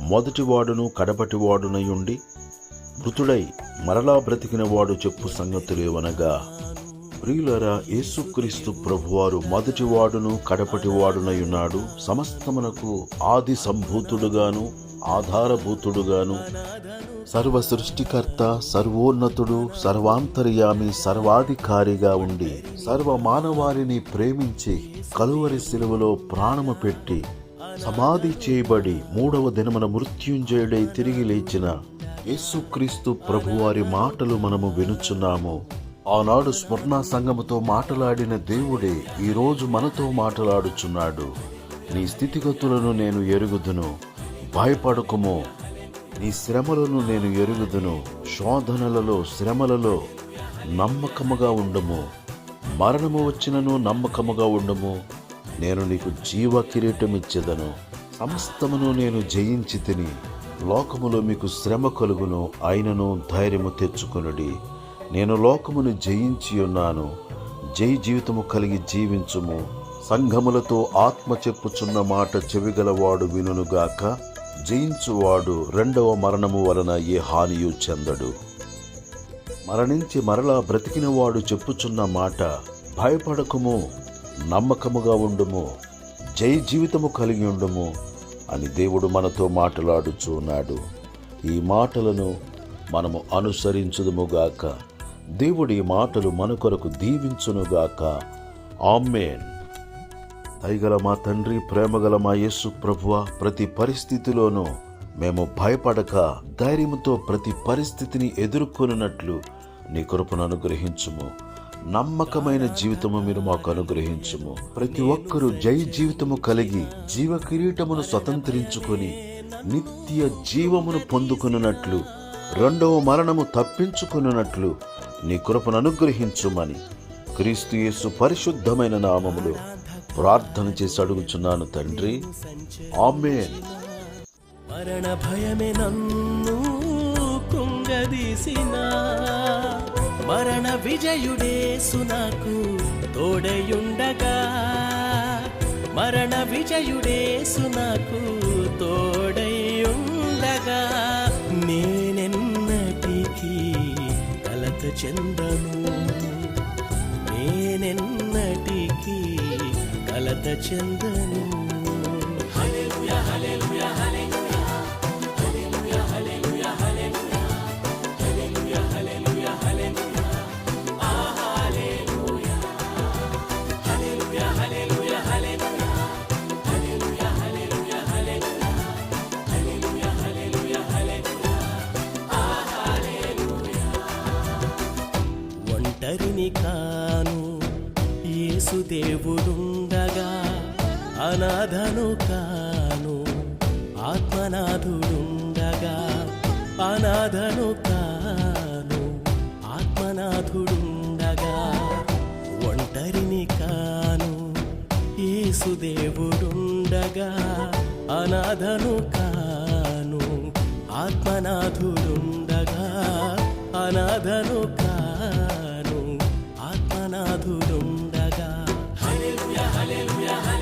మొదటివాడును కడపటివాడునయుండి మృతుడై మరలా బ్రతికిన వాడు చెప్పు సంగతులేవనగా ప్రియులరా యేసుక్రీస్తు ప్రభువారు మొదటి కడపటివాడునయున్నాడు కడపటి సమస్తమునకు ఆది సంభూతుడుగాను ఆధారభూతుడుగాను సర్వ సృష్టికర్త సర్వోన్నతుడు సర్వాంతర్యామి సర్వాధికారిగా ఉండి సర్వ మానవాళిని ప్రేమించి కలువరి శిలువలో ప్రాణము పెట్టి సమాధి చేయబడి మూడవ దినమున మృత్యుంజయుడై తిరిగి లేచిన యేసుక్రీస్తు ప్రభువారి మాటలు మనము వినుచున్నాము. ఆనాడు స్మరణ సంఘముతో మాట్లాడిన దేవుడే ఈరోజు మనతో మాట్లాడుచున్నాడు. నీ స్థితిగతులను నేను ఎరుగుదును. భయపడకుము. నీ శ్రమలను నేను ఎరుగుదును. శోధనలలో శ్రమలలో నమ్మకముగా ఉండము. మరణము వచ్చినను నమ్మకముగా ఉండము. నేను నీకు జీవ కిరీటం ఇచ్చేదను సమస్తమును నేను జయించి తిని లోకములో మీకు శ్రమ కలుగును ఆయనను ధైర్యము తెచ్చుకొనుడి. నేను లోకమును జయించి ఉన్నాను జై జీవితము కలిగి జీవించుము. సంఘములతో ఆత్మ చెప్పుచున్న మాట చెవిగలవాడు వినుగాక జయించువాడు రెండవ మరణము వలన ఏ హానియు చెందడు. మరణించి మరలా బ్రతికినవాడు చెప్పుచున్న మాట భయపడకుము. నమ్మకముగా ఉండుము జై జీవితము కలిగి ఉండుము అని దేవుడు మనతో మాట్లాడుచున్నాడు ఈ మాటలను మనము అనుసరించుదుముగాక దేవుడి మాటలు మన కొరకు దీవించునుగాక ఆమెన్. దయగల మా తండ్రి ప్రేమగల మా యేసు ప్రభువ ప్రతి పరిస్థితిలోనూ మేము భయపడక ధైర్యంతో ప్రతి పరిస్థితిని ఎదుర్కొనున్నట్లు నీ కృపను అనుగ్రహించుము. నమ్మకమైన జీవితము మీరు మాకు అనుగ్రహించుము. ప్రతి ఒక్కరూ జై జీవితము కలిగి జీవ కిరీటమును స్వతంత్రించుకొని నిత్య జీవమును పొందుకున్నట్లు రెండవ మరణము తప్పించుకున్నట్లు నీ కృపను అనుగ్రహించుమని క్రీస్తు యేసు పరిశుద్ధమైన నామములో ప్రార్థన చేసి అడుగుచున్నాను తండ్రి. ఆమె మరణ భయమే నన్ను కృంగదీసిన మరణ విజయుడే సునాకు తోడయుండగా. మరణ విజయుడే సునాకు తోడయుండగా. నేనెన్నటికీ కలత చెందను? నేనెన్నటికీ కలత చెందను? ఒంటరిని కాను. యేసుదేవుడుండగా అనాథను కాను. ఆత్మనాథుడుండగా అనాథను కాను. ఆత్మనాథుడుండగా ఒంటరిని కాను. యేసుదేవుడుండగా అనాథను కాను. ఆత్మనాథుడుండగా అనాథను కాను Hallelujah.